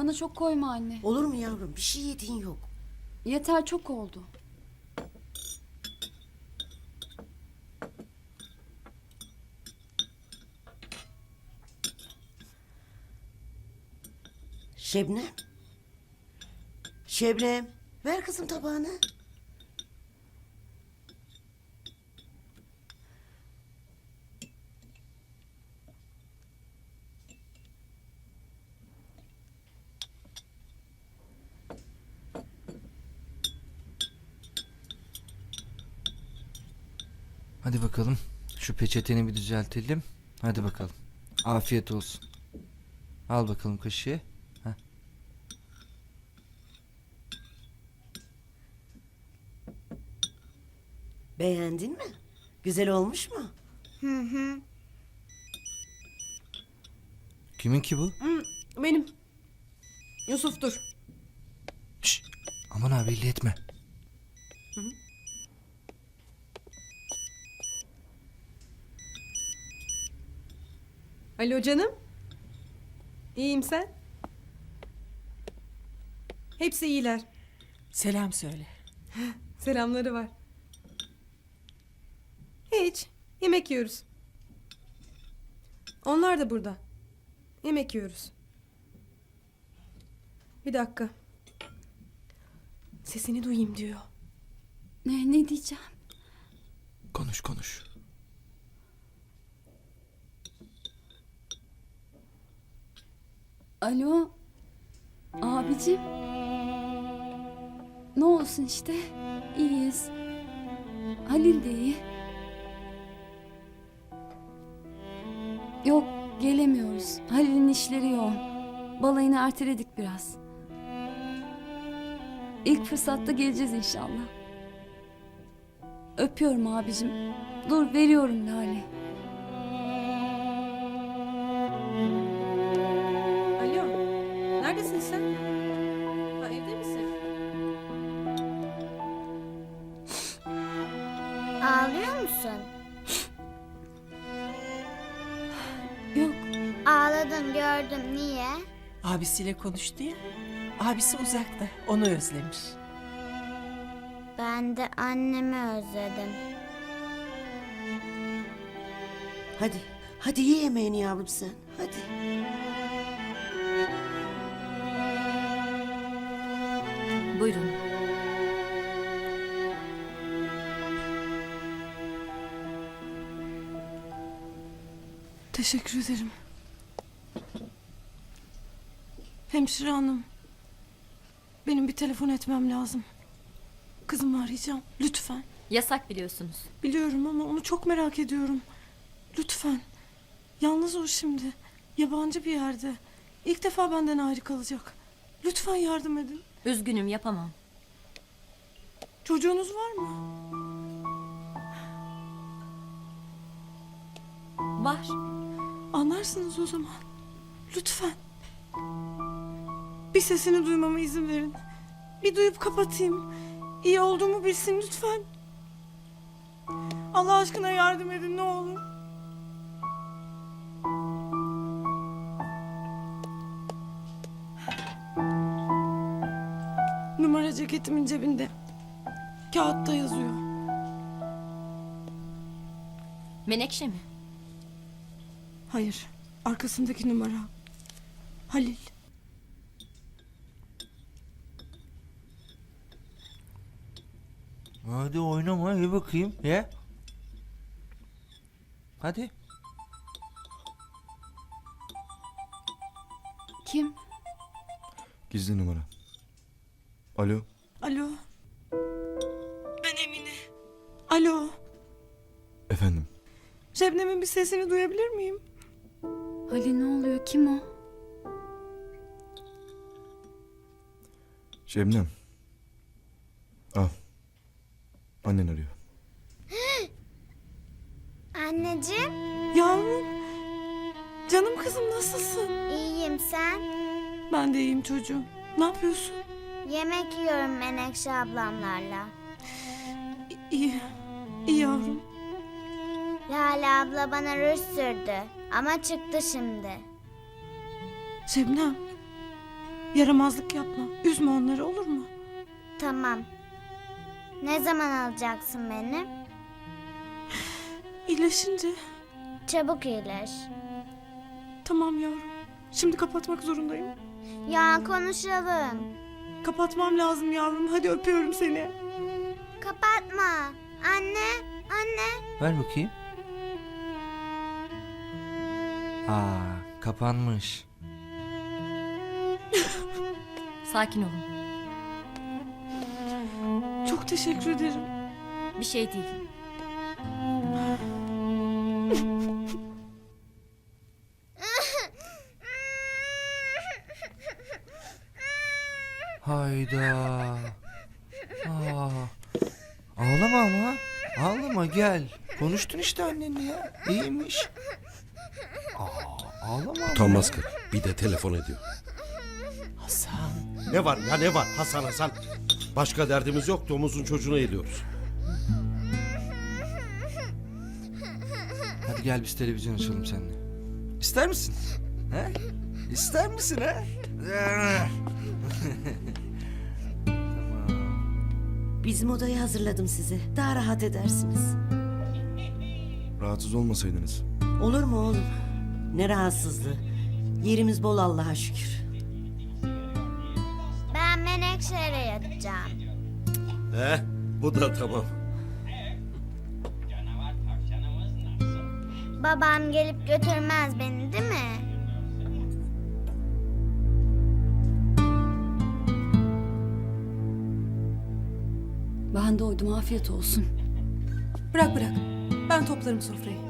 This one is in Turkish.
Bana çok koyma anne. Olur mu yavrum? Bir şey yediğin yok. Yeter çok oldu. Şebnem. Şebnem. Ver kızım tabağını. Hadi bakalım. Şu peçeteni bir düzeltelim. Hadi bakalım. Afiyet olsun. Al bakalım kaşığı. Heh. Beğendin mi? Güzel olmuş mu? Kimin ki bu? Benim. Yusuf'tur. Şş, aman abi belli etme. Alo canım. İyiyim sen? Hepsi iyiler. Selam söyle. Selamları var. Hiç. Yemek yiyoruz. Onlar da burada. Yemek yiyoruz. Bir dakika. Sesini duyayım diyor. Ne ne diyeceğim? Konuş konuş. Alo. Abicim. Ne olsun işte. İyiyiz. Halil de iyi. Yok gelemiyoruz. Halil'in işleri yoğun. Balayını erteledik biraz. İlk fırsatta geleceğiz inşallah. Öpüyorum abicim. Dur veriyorum Lale. Musun? Yok Ağladın gördüm. Niye? Abisiyle konuştu ya. Abisi uzakta. Onu özlemiş. Ben de annemi özledim. Hadi. Hadi ye yemeğini yavrum sen. Hadi. Buyurun. Teşekkür ederim. Hemşire hanım. Benim bir telefon etmem lazım. Kızımı arayacağım. Lütfen. Yasak biliyorsunuz. Biliyorum ama onu çok merak ediyorum. Lütfen. Yalnız o şimdi. Yabancı bir yerde. İlk defa benden ayrı kalacak. Lütfen yardım edin. Üzgünüm yapamam. Çocuğunuz var mı? Var. Anlarsınız o zaman. Lütfen. Bir sesini duymama izin verin. Bir duyup kapatayım. İyi olduğumu bilsin lütfen. Allah aşkına yardım edin ne olur. Numara ceketimin cebinde. Kağıtta yazıyor. Menekşe mi? Hayır. Arkasındaki numara. Halil. Hadi oynama ye bakayım ye. Hadi. kim? Gizli numara. Alo. Alo. Ben Emine. Alo. Efendim. Şebnem'in bir sesini duyabilir miyim? Halil ne oluyor? Kim o? Şebnem. Al. Annen arıyor. Anneciğim Yavrum. Canım kızım nasılsın? iyiyim sen. Ben de iyiyim çocuğum. Ne yapıyorsun? Yemek yiyorum Menekşe ablamlarla. İyi. İyi yavrum. Lale abla bana ruj sürdü. Ama çıktı şimdi. Şebnem. Yaramazlık yapma. Üzme onları olur mu? Tamam. Ne zaman alacaksın beni? İyileşince. Çabuk iyileş. Tamam yavrum. Şimdi kapatmak zorundayım. Ya konuşalım. Kapatmam lazım yavrum. Hadi öpüyorum seni. Kapatma. Anne, anne. Ver bakayım. Aa, kapanmış. Sakin olun. Çok teşekkür ederim. Bir şey değil. Hayda. Aa. Ağlama ama. Ağlama gel. Konuştun işte annenle ya. İyiymiş. Aa, ağlama ama. Utanmaz kız. Bir de telefon ediyor. Hasan. Ne var ya ne var Hasan Hasan. Başka derdimiz yok domuzun çocuğunu ediyoruz. Hadi gel biz televizyon açalım seninle. İster misin? He? İster misin he? Bizim odayı hazırladım size. Daha rahat edersiniz. Rahatsız olmasaydınız. Olur mu oğlum? Ne rahatsızlığı. Yerimiz bol Allah'a şükür. Ben Menekşe'yle yatacağım. He bu da tamam. Babam gelip götürmez beni değil mi? Ben doydum afiyet olsun. Bırak bırak. Ben toplarım sofrayı.